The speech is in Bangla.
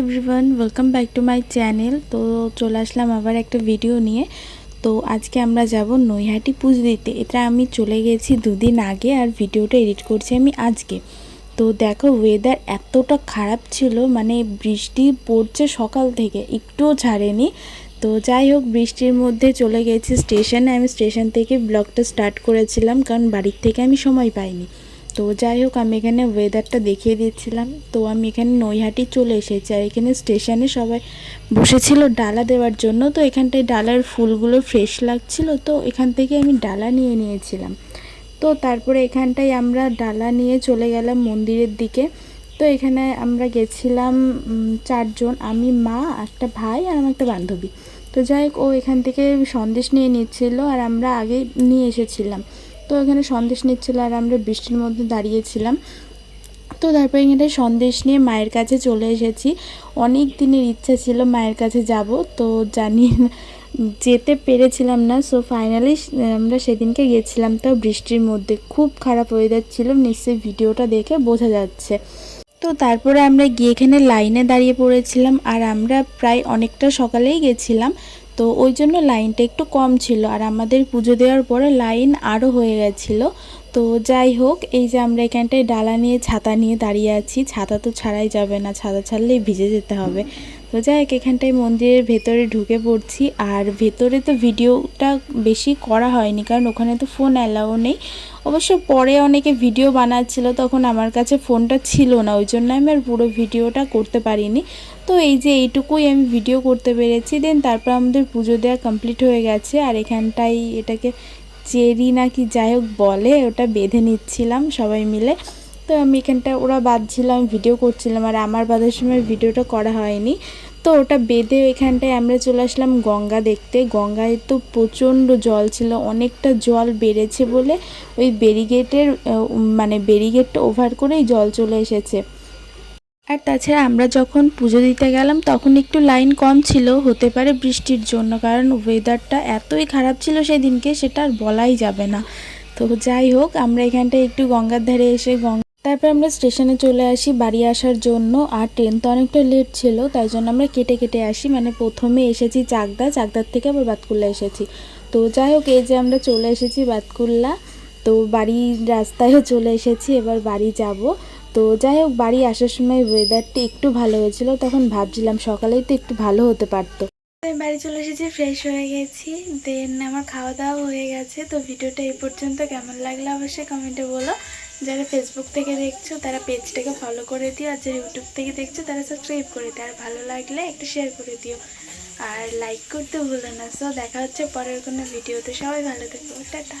Everyone welcome back to my channel তো চলে আসলাম আবার একটা ভিডিও নিয়ে। তো আজকে আমরা যাব নৈহাটি পুজো দিতে এটা আমি চলে গেছি দুদিন আগে আর ভিডিওটা এডিট করছি আমি আজকে। তো দেখো ওয়েদার এতটা খারাপ ছিল মানে বৃষ্টি পড়ছে সকাল থেকে, একটুও ছাড়েনি। তো যাই হোক, বৃষ্টির মধ্যে চলে গেছি স্টেশনে আমি স্টেশন থেকে ব্লগটা স্টার্ট করেছিলাম, কারণ বাড়ির থেকে আমি সময় পাইনি। তো যাই হোক, আমি এখানে ওয়েদারটা দেখিয়ে দিচ্ছিলাম। তো আমি এখানে নৈহাটি চলে এসেছি আর এখানে স্টেশনে সবাই বসেছিল ডালা দেওয়ার জন্য। তো এখানটায় ডালার ফুলগুলো ফ্রেশ লাগছিল, তো এখান থেকে আমি ডালা নিয়ে নিয়েছিলাম। তো তারপরে এখানটায় আমরা ডালা নিয়ে চলে গেলাম মন্দিরের দিকে। তো এখানে আমরা গেছিলাম চারজন, আমি, মা, একটা ভাই আর আমার একটা বান্ধবী। তো যাই হোক, ও এখান থেকে সন্দেশ নিয়ে নিচ্ছিল আর আমরা আগে নিয়ে এসেছিলাম। তো এখানে সন্দেশ নিচ্ছিল আর আমরা বৃষ্টির মধ্যে দাঁড়িয়েছিলাম। তো তারপর এখানে সন্দেশ নিয়ে মায়ের কাছে চলে এসেছি। অনেক দিনের ইচ্ছা ছিল মায়ের কাছে যাব, তো জানি যেতে পেরেছিলাম না। সো ফাইনালি আমরা সেদিনকে গেছিলাম তো বৃষ্টির মধ্যে। খুব খারাপ ওয়েদার ছিল, নিশ্চয়ই ভিডিওটা দেখে বোঝা যাচ্ছে। তো তারপরে আমরা গিয়ে এখানে লাইনে দাঁড়িয়ে পড়েছিলাম আর আমরা প্রায় অনেকটা সকালেই গেছিলাম। তো ওই জন্য লাইনটা একটু কম ছিল। আর আমাদের পুজো দেওয়ার পরে লাইন আরও হয়ে গেছিল। তো যাই হোক, এই যে আমরা এখানটায় ডালা নিয়ে ছাতা নিয়ে দাঁড়িয়ে আছি, ছাতা তো ছাড়াই যাবে না, ছাতা ছাড়লেই ভিজে যেতে হবে। তো যাই হোক, এখানটায় মন্দিরের ভেতরে ঢুকে পড়ছি। আর ভেতরে তো ভিডিওটা বেশি করা হয়নি, কারণ ওখানে তো ফোন অ্যালাউ নেই। অবশ্য পরে অনেকে ভিডিও বানাচ্ছিল, তখন আমার কাছে ফোনটা ছিল না, ওই জন্য আমি আর পুরো ভিডিওটা করতে পারিনি। তো এই যে এইটুকুই আমি ভিডিও করতে পেরেছি দেন তারপর আমাদের পুজো দেওয়া কমপ্লিট হয়ে গেছে। আর এখানটাই এটাকে চেরি নাকি যাই হোক বলে, ওটা বেঁধে নিচ্ছিলাম সবাই মিলে। তো আমি এখানটা ওরা বাঁধছিলাম ভিডিও করছিলাম আর আমার বাঁধার সময় ভিডিওটা করা হয়নি। তো ওটা বেঁধে এখানটায় আমরা চলে আসলাম গঙ্গা দেখতে। গঙ্গায় তো প্রচণ্ড জল ছিল, অনেকটা জল বেড়েছে বলে ওই ব্যারিগেটের মানে ব্যারিগেটটা ওভার করেই জল চলে এসেছে। আর তাছাড়া আমরা যখন পুজো দিতে গেলাম, তখন একটু লাইন কম ছিল, হতে পারে বৃষ্টির জন্য, কারণ ওয়েদারটা এতই খারাপ ছিল সেদিনকে, সেটা আর বলাই যাবে না। তো যাই হোক, আমরা এখানটায় একটু গঙ্গার ধারে এসে গঙ্গা তারপর আমরা স্টেশনে চলে আসি বাড়ি আসার জন্য। আর ট্রেন তো অনেকটা লেট ছিল, তাই জন্য আমরা কেটে কেটে আসি। মানে প্রথমে এসেছি চাকদা, চাকদার থেকে আবার বাতকুল্লা এসেছি। তো যাই হোক, এই যে আমরা চলে এসেছি বাতকুল্লা। তো বাড়ির রাস্তায়ও চলে এসেছি, এবার বাড়ি যাব। তো যাই হোক, বাড়ি আসার সময় ওয়েদারটি একটু ভালো হয়েছিল, তখন ভাবছিলাম সকালেই তো একটু ভালো হতে পারতো। আমি বাড়ি চলে এসেছি ফ্রেশ হয়ে গেছি। দেন আমার খাওয়া দাওয়া হয়ে গেছে। তো ভিডিওটা এই পর্যন্ত, কেমন লাগল অবশ্যই কমেন্টে বলো। যারা ফেসবুক থেকে দেখছ, তারা পেজটাকে ফলো করে দিও, আর যারা ইউটিউব থেকে দেখছ, তারা সাবস্ক্রাইব করে দিও। আর ভালো লাগলে একটু শেয়ার করে দিও। আর লাইক করতে ভুলো না। সো দেখা হচ্ছে পরের কোনো ভিডিওতে সবাই ভালো থেকো। টাটা।